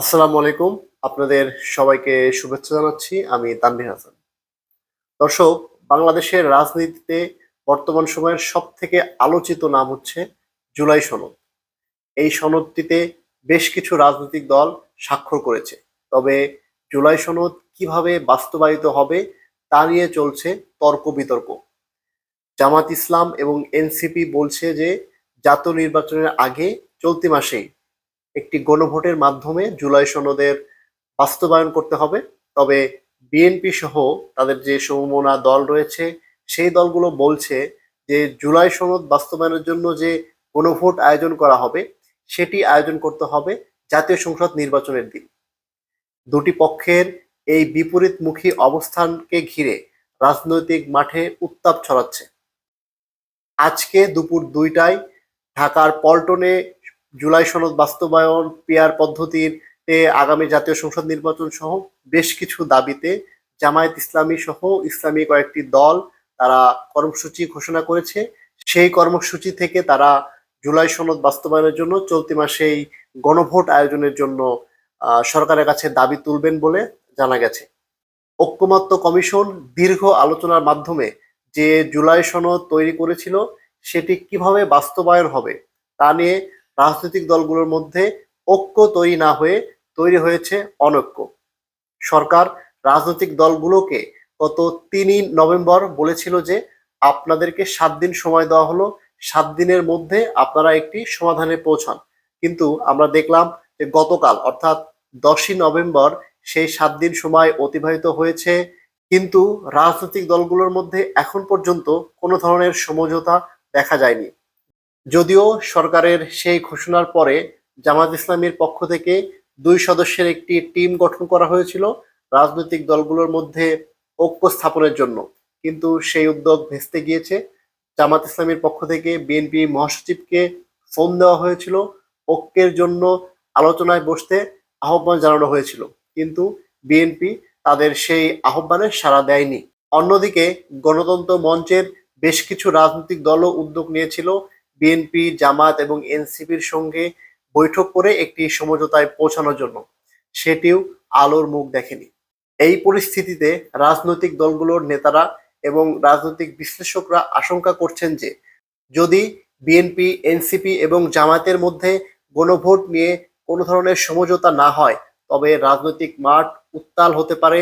আসসালামু আলাইকুম। আপনাদের সবাইকে শুভেচ্ছা জানাচ্ছি। আমি তানভীর হাসান। দর্শক, বাংলাদেশের রাজনীতিতে বর্তমান সময়ের সব থেকে আলোচিত নাম হচ্ছে জুলাই সনদ। এই সনদটিতে বেশ কিছু রাজনৈতিক দল স্বাক্ষর করেছে। তবে জুলাই সনদ কীভাবে বাস্তবায়িত হবে তা নিয়ে চলছে তর্ক বিতর্ক। জামাত ইসলাম এবং এনসিপি বলছে যে, জাতীয় নির্বাচনের আগে চলতি মাসেই একটি গণভোটের মাধ্যমে জুলাই সনদের বাস্তবায়ন করতে হবে। তবে বিএনপি সহ তাদের যে সমমনা দল রয়েছে, সেই দলগুলো বলছে যে জুলাই সনদ বাস্তবায়নের জন্য যে গণভোট আয়োজন করা হবে, সেটি আয়োজন করতে হবে জাতীয় সংসদ নির্বাচনের দিন। দুটি পক্ষের এই বিপরীতমুখী অবস্থানকে ঘিরে রাজনৈতিক মাঠে উত্তাপ ছড়াচ্ছে। আজকে দুপুর দুইটায় ঢাকার পল্টনে জুলাই সনদ বাস্তবায়ন পিয়ার পদ্ধতির আগামী জাতীয় সংসদ নির্বাচন সহ বেশ কিছু দাবিতে জামায়াত ইসলামী সহ ইসলামী কয়েকটি দল তারা কর্মসূচি ঘোষণা করেছে। সেই কর্মসূচি থেকে তারা জুলাই সনদ বাস্তবায়নের জন্য চলতি মাসেই গণভোট আয়োজনের জন্য সরকারের কাছে দাবি তুলবেন বলে জানা গেছে। ঐক্যমত্য কমিশন দীর্ঘ আলোচনার মাধ্যমে যে জুলাই সনদ তৈরি করেছিল, সেটি কীভাবে বাস্তবায়ন হবে তা নিয়ে রাজনৈতিক দলগুলোর মধ্যে ঐক্য তৈরি না হয়ে তৈরি হয়েছে অনৈক্য। সরকার রাজনৈতিক দলগুলোকে গত তিনই নভেম্বর বলেছিল যে, আপনাদেরকে সাত দিন সময় দেওয়া হলো। সাত দিনের মধ্যে আপনারা একটি সমাধানে পৌঁছান। কিন্তু আমরা দেখলাম যে গতকাল, অর্থাৎ দশই নভেম্বর, সেই সাত দিন সময় অতিবাহিত হয়েছে। কিন্তু রাজনৈতিক দলগুলোর মধ্যে এখন পর্যন্ত কোনো ধরনের সমঝোতা দেখা যায়নি। যদিও সরকারের সেই ঘোষণার পরে জামাত ইসলামীর পক্ষ থেকে দুই সদস্যের একটি টিম গঠন করা হয়েছিল রাজনৈতিক দলগুলোর মধ্যে ঐক্য স্থাপনের জন্য। কিন্তু সেই উদ্যোগ ভেস্তে গিয়েছে। জামাত ইসলামীর পক্ষ থেকে বিএনপি মহাসচিবকে ফোন দেওয়া হয়েছিল। ঐক্যের জন্য আলোচনায় বসতে আহ্বান জানানো হয়েছিল। কিন্তু বিএনপি তাদের সেই আহ্বানে সাড়া দেয়নি। অন্যদিকে গণতন্ত্র মঞ্চের বেশ কিছু রাজনৈতিক দলও উদ্যোগ নিয়েছিল। বিএনপি জামাত এবং এনসিপির সঙ্গে বৈঠক করে একটি সমঝোতায় পৌঁছানোর জন্য। সেটিও আলোর মুখ দেখেনি। এই পরিস্থিতিতে রাজনৈতিক দলগুলোর নেতারা এবং রাজনৈতিক বিশ্লেষকরা আশঙ্কা করছেন যে, যদি বিএনপি এনসিপি এবং জামায়াতের মধ্যে গণভোট নিয়ে কোনো ধরনের সমঝোতা না হয়, তবে রাজনৈতিক মাঠ উত্তাল হতে পারে,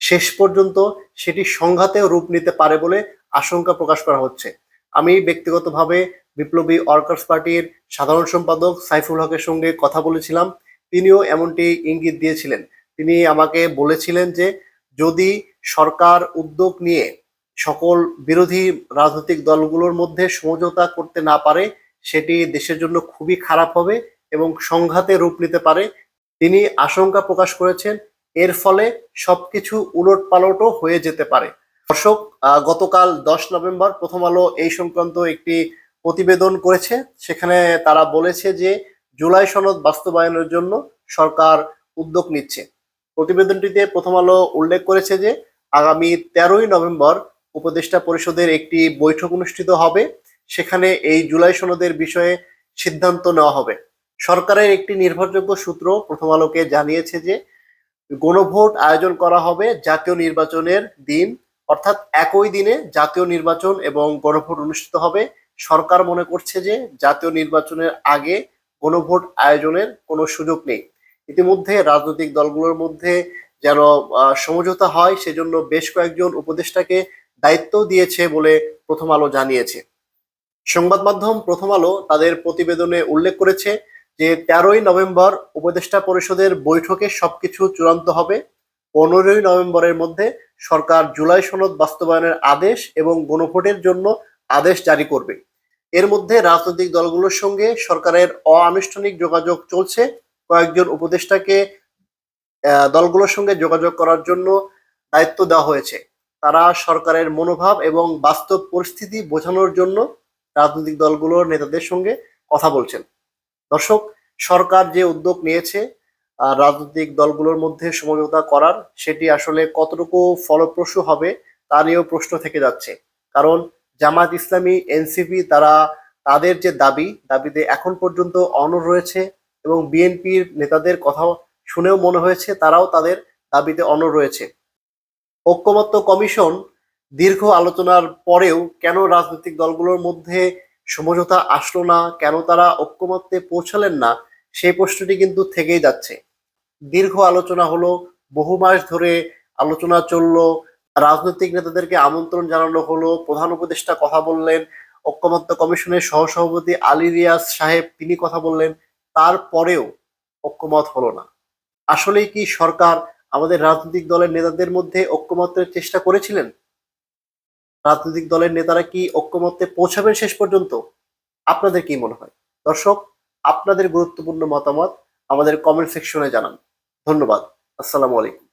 শেষ পর্যন্ত সেটি সংঘাতেও রূপ নিতে পারে বলে আশঙ্কা প্রকাশ করা হচ্ছে। আমি ব্যক্তিগতভাবে বিপ্লবী ওয়ার্কার্স পার্টির সাধারণ সম্পাদক সাইফুল হকের সঙ্গে কথা বলেছিলাম। তিনিও এমনটি ইঙ্গিত দিয়েছিলেন। তিনি আমাকে বলেছিলেন যে, যদি সরকার উদ্যোগ নিয়ে সকল বিরোধী রাজনৈতিক দলগুলোর মধ্যে সমঝোতা করতে না পারে, সেটি দেশের জন্য খুবই খারাপ হবে এবং সংঘাতে রূপ নিতে পারে। তিনি আশঙ্কা প্রকাশ করেছেন, এর ফলে সবকিছু উলট পালটও হয়ে যেতে পারে। দর্শক গতকাল দশ নভেম্বর প্রথম আলো এই সংক্রান্ত একটি প্রতিবেদন করেছে। সেখানে তারা বলেছে যে, জুলাই সনদ বাস্তবায়নের জন্য সরকার উদ্যোগ নিচ্ছে। প্রতিবেদনটিতে প্রথম আলো উল্লেখ করেছে যে, আগামী তেরোই নভেম্বর উপদেষ্টা পরিষদের একটি বৈঠক অনুষ্ঠিত হবে। সেখানে এই জুলাই সনদের বিষয়ে সিদ্ধান্ত নেওয়া হবে। সরকারের একটি নির্ভরযোগ্য সূত্র প্রথম আলোকে জানিয়েছে যে, গণভোট আয়োজন করা হবে জাতীয় নির্বাচনের দিন। অর্থাৎ একই দিনে জাতীয় নির্বাচন এবং গণভোট অনুষ্ঠিত হবে। সরকার মনে করছে যে জাতীয় নির্বাচনের আগে গণভোট আয়োজনের কোনো সুযোগ নেই। ইতিমধ্যে রাজনৈতিক দলগুলোর মধ্যে যেন সমঝোতা হয়, সেজন্য বেশ কয়েকজন উপদেষ্টাকে দায়িত্ব দিয়েছে বলে প্রথম আলো জানিয়েছে। সংবাদ মাধ্যম প্রথম আলো তাদের প্রতিবেদনে উল্লেখ করেছে যে তেরোই নভেম্বর উপদেষ্টা পরিষদের বৈঠকে সবকিছু চূড়ান্ত হবে। পনেরোই নভেম্বরের মধ্যে সরকার জুলাই সনদ বাস্তবায়নের আদেশ এবং গণভোটের জন্য আদেশ জারি করবে। এর মধ্যে রাজনৈতিক দলগুলোর সঙ্গে সরকারের অআনুষ্ঠানিক যোগাযোগ চলছে। কয়েকজন উপদেষ্টাকে দলগুলোর সঙ্গে যোগাযোগ করার জন্য দায়িত্ব দেওয়া হয়েছে। তারা সরকারের মনোভাব এবং বাস্তব পরিস্থিতি বোঝানোর জন্য রাজনৈতিক দলগুলোর নেতাদের সঙ্গে কথা বলছেন। দর্শক, সরকার যে উদ্যোগ নিয়েছে রাজনৈতিক দলগুলোর মধ্যে সমঝোতা করার, সেটি আসলে কতটুকু ফলপ্রসূ হবে তা নিয়েও প্রশ্ন থেকে যাচ্ছে। কারণ জামাত ইসলামী, এনসিপি তারা তাদের যে দাবি, দাবিতে এখন পর্যন্ত অনর রয়েছে এবং বিএনপির নেতাদের কথা শুনেও মনে হয়েছে তারাও তাদের দাবিতে অনর রয়েছে। ঐক্যমত্য কমিশন দীর্ঘ আলোচনার পরেও কেন রাজনৈতিক দলগুলোর মধ্যে সমঝোতা আসলো না, কেন তারা ঐক্যমত্যে পৌঁছালেন না সেই প্রশ্নটি কিন্তু থেকেই যাচ্ছে। দীর্ঘ আলোচনা হলো, বহু মাস ধরে আলোচনা চলল রাজনৈতিক নেতাদেরকে আমন্ত্রণ জানানো হলো। প্রধান উপদেষ্টা কথা বললেন। ঐক্যমত্য কমিশনের সহসভাপতি আলী রিয়াজ সাহেব তিনি কথা বললেন। তারপরেও ঐক্যমত হলো না। আসলেই কি সরকার আমাদের রাজনৈতিক দলের নেতাদের মধ্যে ঐক্যমতের চেষ্টা করেছিলেন? রাজনৈতিক দলের নেতারা কি ঐক্যমত্যে পৌঁছাবেন শেষ পর্যন্ত? আপনাদের কি মনে হয়? দর্শক, আপনাদের গুরুত্বপূর্ণ মতামত আমাদের কমেন্ট সেকশনে জানান। ধন্যবাদ। আসসালামু আলাইকুম।